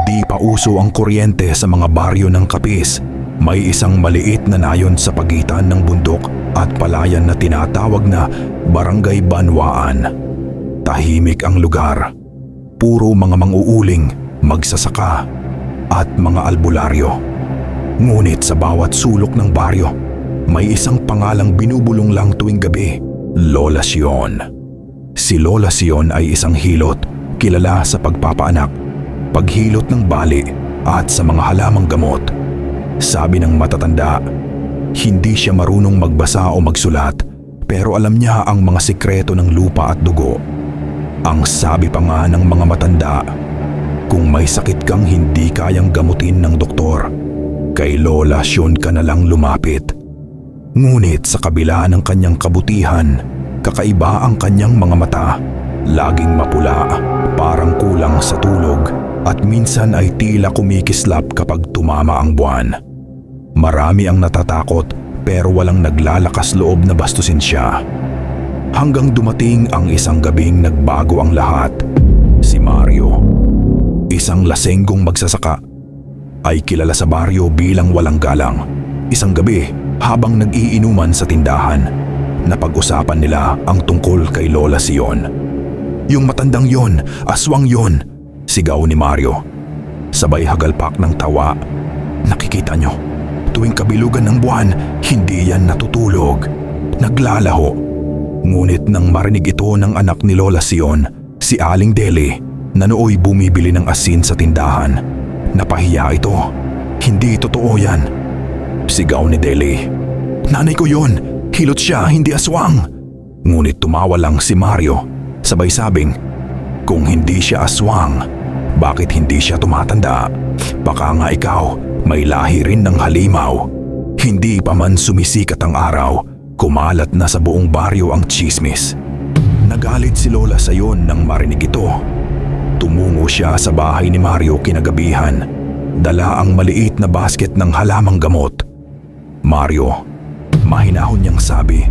hindi pa uso ang kuryente sa mga baryo ng Kapis, may isang maliit na nayon sa pagitan ng bundok at palayan na tinatawag na Barangay Banwaan. Tahimik ang lugar. Puro mga manguuling, magsasaka, at mga albularyo. Ngunit sa bawat sulok ng baryo, may isang pangalang binubulong lang tuwing gabi, Lola Sion. Si Lola Sion ay isang hilot, kilala sa pagpapaanak, paghilot ng bali at sa mga halamang gamot. Sabi ng matatanda, hindi siya marunong magbasa o magsulat pero alam niya ang mga sikreto ng lupa at dugo. Ang sabi pa nga ng mga matanda, kung may sakit kang hindi kayang gamutin ng doktor, kay Lola Sion ka na lang lumapit. Ngunit sa kabila ng kanyang kabutihan, kakaiba ang kanyang mga mata. Laging mapula, parang kulang sa tulog at minsan ay tila kumikislap kapag tumama ang buwan. Marami ang natatakot pero walang naglalakas loob na bastusin siya. Hanggang dumating ang isang gabing nagbago ang lahat. Si Mario. Isang lasenggong magsasaka. Ay kilala sa baryo bilang walang galang. Isang gabi habang nag-iinuman sa tindahan, napag-usapan nila ang tungkol kay Lola Sion. Yung matandang yon, aswang yon, sigaw ni Mario. Sabay hagalpak ng tawa. Nakikita nyo, tuwing kabilugan ng buwan, hindi yan natutulog. Naglalaho. Ngunit nang marinig ito ng anak ni Lola Sion, si Aling Deli, na nooy bumibili ng asin sa tindahan. Napahiya ito. Hindi totoo yan. Sigaw ni Deli. Nanay ko yon, hilot siya, hindi aswang. Ngunit tumawa lang si Mario, sabay sabing, kung hindi siya aswang, bakit hindi siya tumatanda? Baka nga ikaw, may lahi rin ng halimaw. Hindi pa man sumisikat ang araw, kumalat na sa buong baryo ang chismis. Nagalit si Lola sa yon nang marinig ito. Tumungo siya sa bahay ni Mario kinagabihan. Dala ang maliit na basket ng halamang gamot. Mario, mahinahon niyang sabi,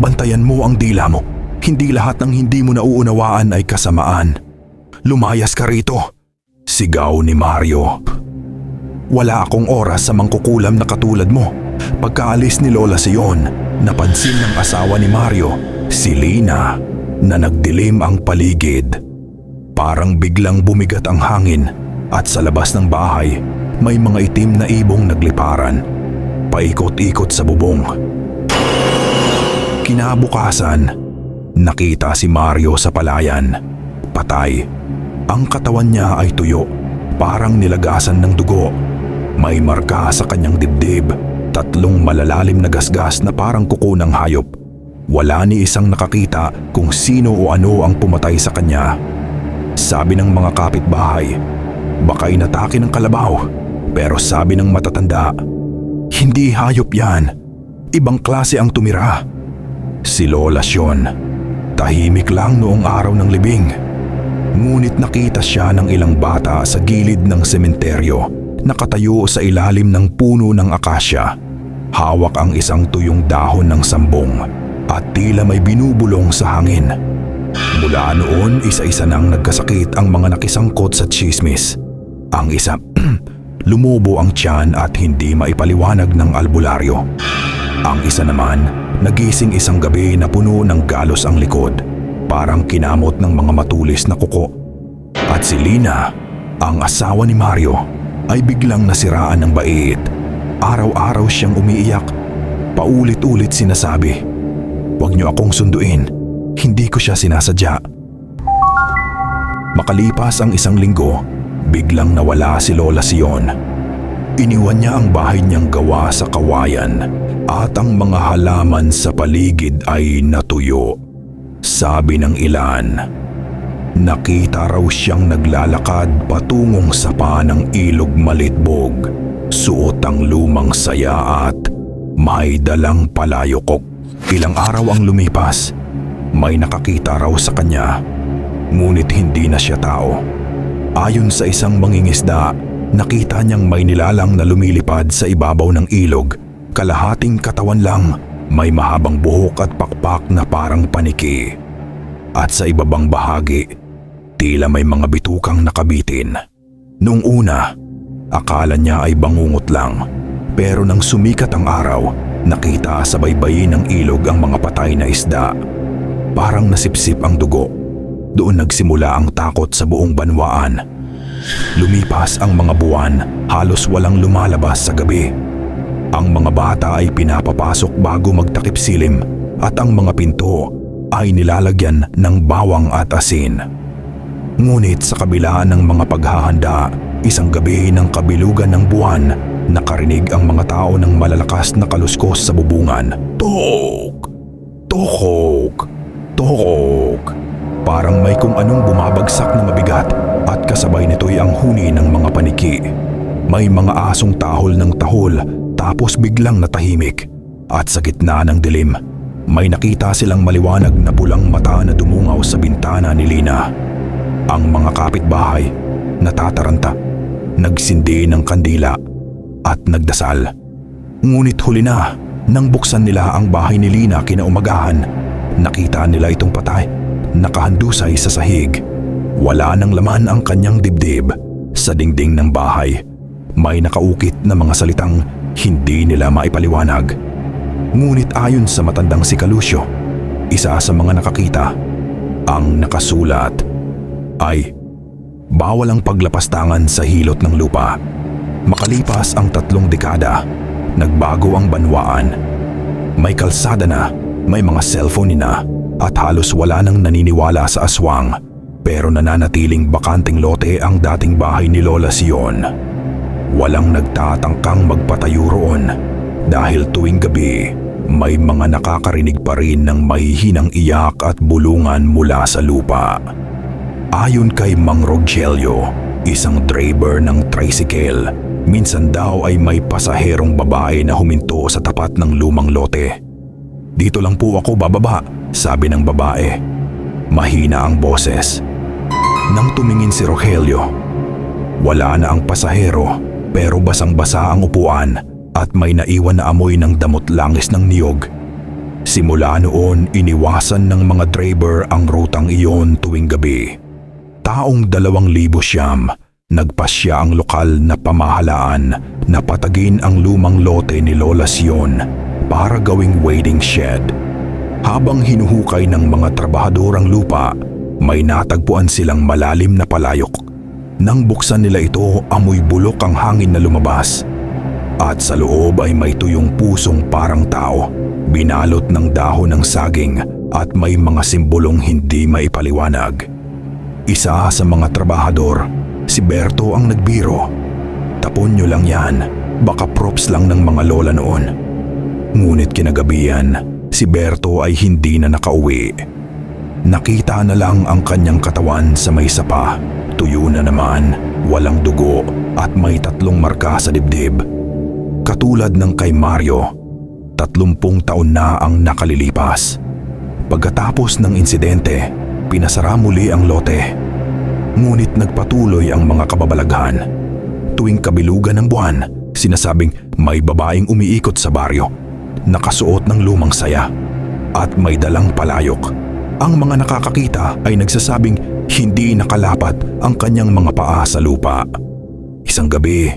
Bantayan mo ang dila mo. Hindi lahat ng hindi mo nauunawaan ay kasamaan. Lumayas ka rito. Sigaw ni Mario. Wala akong oras sa mangkukulam na katulad mo. Pagkaalis ni Lola Sion, napansin ng asawa ni Mario, si Lina, na nagdilim ang paligid. Parang biglang bumigat ang hangin at sa labas ng bahay may mga itim na ibong nagliparan. Paikot-ikot sa bubong. Kinabukasan, nakita si Mario sa palayan. Patay. Ang katawan niya ay tuyo, parang nilagasan ng dugo. May marka sa kanyang dibdib, tatlong malalalim na gasgas na parang kuko ng hayop. Wala ni isang nakakita kung sino o ano ang pumatay sa kanya. Sabi ng mga kapitbahay, baka inatake ng kalabaw. Pero sabi ng matatanda, hindi hayop yan. Ibang klase ang tumira. Si Lola Sion. Tahimik lang noong araw ng libing. Ngunit nakita siya ng ilang bata sa gilid ng sementeryo nakatayo sa ilalim ng puno ng akasya. Hawak ang isang tuyong dahon ng sambong at tila may binubulong sa hangin. Mula noon, isa-isa nang nagkasakit ang mga nakisangkot sa chismis. Ang isa, lumubo ang tiyan at hindi maipaliwanag ng albularyo. Ang isa naman, nagising isang gabi na puno ng galos ang likod, parang kinamot ng mga matulis na kuko. At si Lina, ang asawa ni Mario, ay biglang nasiraan ng bait. Araw-araw siyang umiiyak. Paulit-ulit sinasabi, Huwag niyo akong sunduin, hindi ko siya sinasadya. Makalipas ang isang linggo, biglang nawala si Lola Sion. Iniwan niya ang bahay niyang gawa sa kawayan at ang mga halaman sa paligid ay natuyo. Sabi ng ilan, nakita raw siyang naglalakad patungong sa ng ilog malitbog. Suot ang lumang saya at may dalang palayokok. Ilang araw ang lumipas, may nakakita raw sa kanya. Ngunit hindi na siya tao. Ayon sa isang mangingisda, nakita niyang may nilalang na lumilipad sa ibabaw ng ilog. Kalahating katawan lang, may mahabang buhok at pakpak na parang paniki. At sa ibabang bahagi, tila may mga bitukang nakabitin. Noong una, akala niya ay bangungot lang. Pero nang sumikat ang araw, nakita sa baybayin ng ilog ang mga patay na isda. Parang nasipsip ang dugo. Doon nagsimula ang takot sa buong banwaan. Lumipas ang mga buwan, halos walang lumalabas sa gabi. Ang mga bata ay pinapapasok bago magtakip silim at ang mga pinto ay nilalagyan ng bawang at asin. Ngunit sa kabila ng mga paghahanda, isang gabi ng kabilugan ng buwan, nakarinig ang mga tao ng malalakas na kaluskos sa bubungan. Tok! Tokok! Tokok! Parang may kung anong bumabagsak na mabigat at kasabay nito'y ang huni ng mga paniki. May mga asong tahol ng tahol tapos biglang natahimik at sa gitna ng dilim, may nakita silang maliwanag na pulang mata na dumungaw sa bintana ni Lina. Ang mga kapitbahay, natataranta, nagsindi ng kandila at nagdasal. Ngunit huli na, nang buksan nila ang bahay ni Lina kinaumagahan, nakita nila itong patay, nakahandusay sa sahig. Wala nang laman ang kanyang dibdib. Sa dingding ng bahay, may nakaukit na mga salitang hindi nila maipaliwanag. Ngunit ayon sa matandang si Calusio, isa sa mga nakakita, ang nakasulat ay bawal ang paglapastangan sa hilot ng lupa. Makalipas ang tatlong dekada, nagbago ang banwaan. May kalsada na, may mga cellphone na, at halos wala nang naniniwala sa aswang. Pero nananatiling bakanting lote ang dating bahay ni Lola Sion. Walang nagtatangkang magpatayo roon dahil tuwing gabi may mga nakakarinig pa rin ng mahihinang iyak at bulungan mula sa lupa. Ayon kay Mang Rogelio, isang driver ng tricycle, minsan daw ay may pasaherong babae na huminto sa tapat ng lumang lote. Dito lang po ako bababa, sabi ng babae. Mahina ang boses. Nang tumingin si Rogelio, wala na ang pasahero pero basang-basa ang upuan at may naiwan na amoy ng damot langis ng niyog. Simula noon iniwasan ng mga driver ang rutang iyon tuwing gabi. Taong dalawang libo siyam, nagpasya ang lokal na pamahalaan na patagin ang lumang lote ni Lola Sion para gawing waiting shed. Habang hinuhukay ng mga trabahador ang lupa, may natagpuan silang malalim na palayok. Nang buksan nila ito, amoy bulok ang hangin na lumabas. At sa loob ay may tuyong pusong parang tao, binalot ng dahon ng saging at may mga simbolong hindi maipaliwanag. Isa sa mga trabahador, si Berto ang nagbiro. Tapon nyo lang yan, baka props lang ng mga lola noon. Ngunit kinagabihan, si Berto ay hindi na nakauwi. Nakita na lang ang kanyang katawan sa may sapa, tuyo na naman, walang dugo at may tatlong marka sa dibdib. Katulad ng kay Mario, tatlumpung taon na ang nakalilipas. Pagkatapos ng insidente, pinasara muli ang lote. Ngunit nagpatuloy ang mga kababalaghan. Tuwing kabilugan ng buwan, sinasabing may babaeng umiikot sa baryo, nakasuot ng lumang saya, at may dalang palayok. Ang mga nakakakita ay nagsasabing hindi nakalapat ang kanyang mga paa sa lupa. Isang gabi,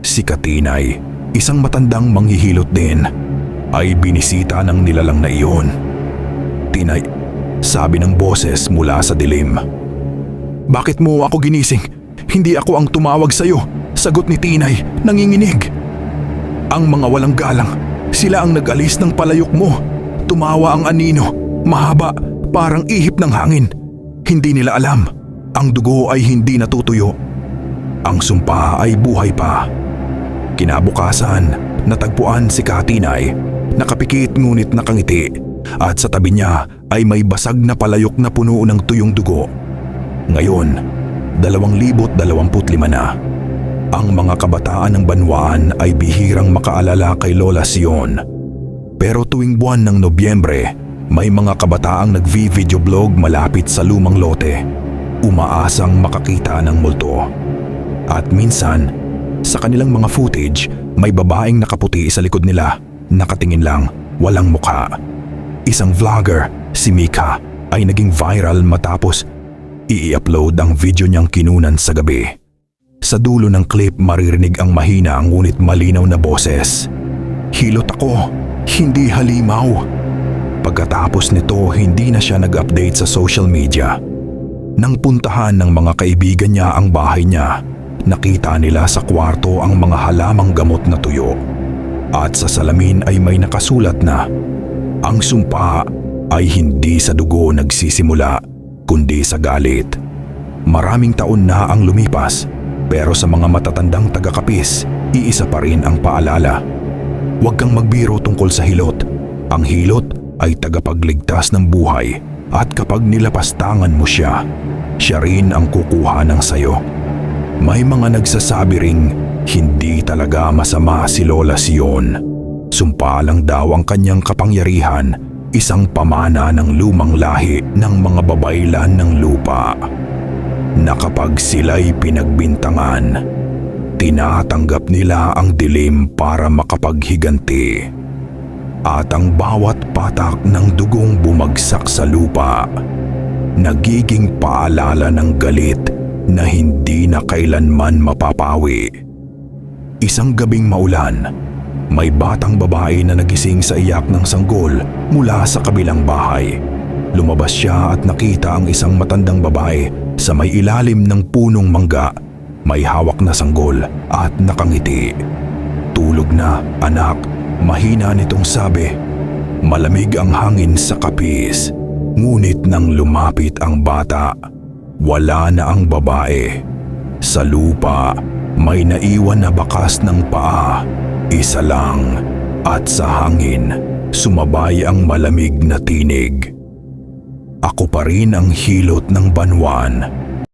si Katinay, isang matandang manghihilot din, ay binisita ng nilalang na iyon. Tinay, sabi ng boses mula sa dilim. Bakit mo ako ginising? Hindi ako ang tumawag sa'yo. Sagot ni Tinay, nanginginig. Ang mga walang galang, sila ang nag-alis ng palayok mo. Tumawa ang anino, mahaba, parang ihip ng hangin. Hindi nila alam, ang dugo ay hindi natutuyo. Ang sumpa ay buhay pa. Kinabukasan, natagpuan si Katinay, nakapikit ngunit nakangiti at sa tabi niya ay may basag na palayok na puno ng tuyong dugo. Ngayon, 2025 na. Ang mga kabataan ng Banwaan ay bihirang makaalala kay Lola Sion. Pero tuwing buwan ng Nobyembre, may mga kabataang nag-video blog malapit sa lumang lote, umaasang makakita ng multo. At minsan, sa kanilang mga footage, may babaeng nakaputi sa likod nila, nakatingin lang, walang mukha. Isang vlogger, si Mika, ay naging viral matapos i-upload ang video niyang kinunan sa gabi. Sa dulo ng clip maririnig ang mahina ngunit malinaw na boses. Hilot ako, hindi halimaw. Pagkatapos nito, hindi na siya nag-update sa social media. Nang puntahan ng mga kaibigan niya ang bahay niya, nakita nila sa kwarto ang mga halamang gamot na tuyo. At sa salamin ay may nakasulat na, ang sumpa ay hindi sa dugo nagsisimula, kundi sa galit. Maraming taon na ang lumipas, pero sa mga matatandang tagakapis, iisa pa rin ang paalala. Huwag kang magbiro tungkol sa hilot. Ang hilot ay tagapagligtas ng buhay at kapag nilapastangan mo siya, siya rin ang kukuha ng sayo. May mga nagsasabi ring hindi talaga masama si Lola Sion. Sumpa lang daw ang kanyang kapangyarihan, isang pamana ng lumang lahi ng mga babaylan ng lupa. Na kapag sila'y pinagbintangan, tinatanggap nila ang dilim para makapaghiganti. At ang bawat patak ng dugong bumagsak sa lupa, nagiging paalala ng galit na hindi na kailanman mapapawi. Isang gabing maulan, may batang babae na nagising sa iyak ng sanggol mula sa kabilang bahay. Lumabas siya at nakita ang isang matandang babae sa may ilalim ng punong mangga. May hawak na sanggol at nakangiti. Tulog na, anak, mahina nitong sabi. Malamig ang hangin sa kapis. Ngunit nang lumapit ang bata, wala na ang babae. Sa lupa, may naiwan na bakas ng paa. Isa lang. At sa hangin, sumabay ang malamig na tinig. Ako pa rin ang hilot ng banwan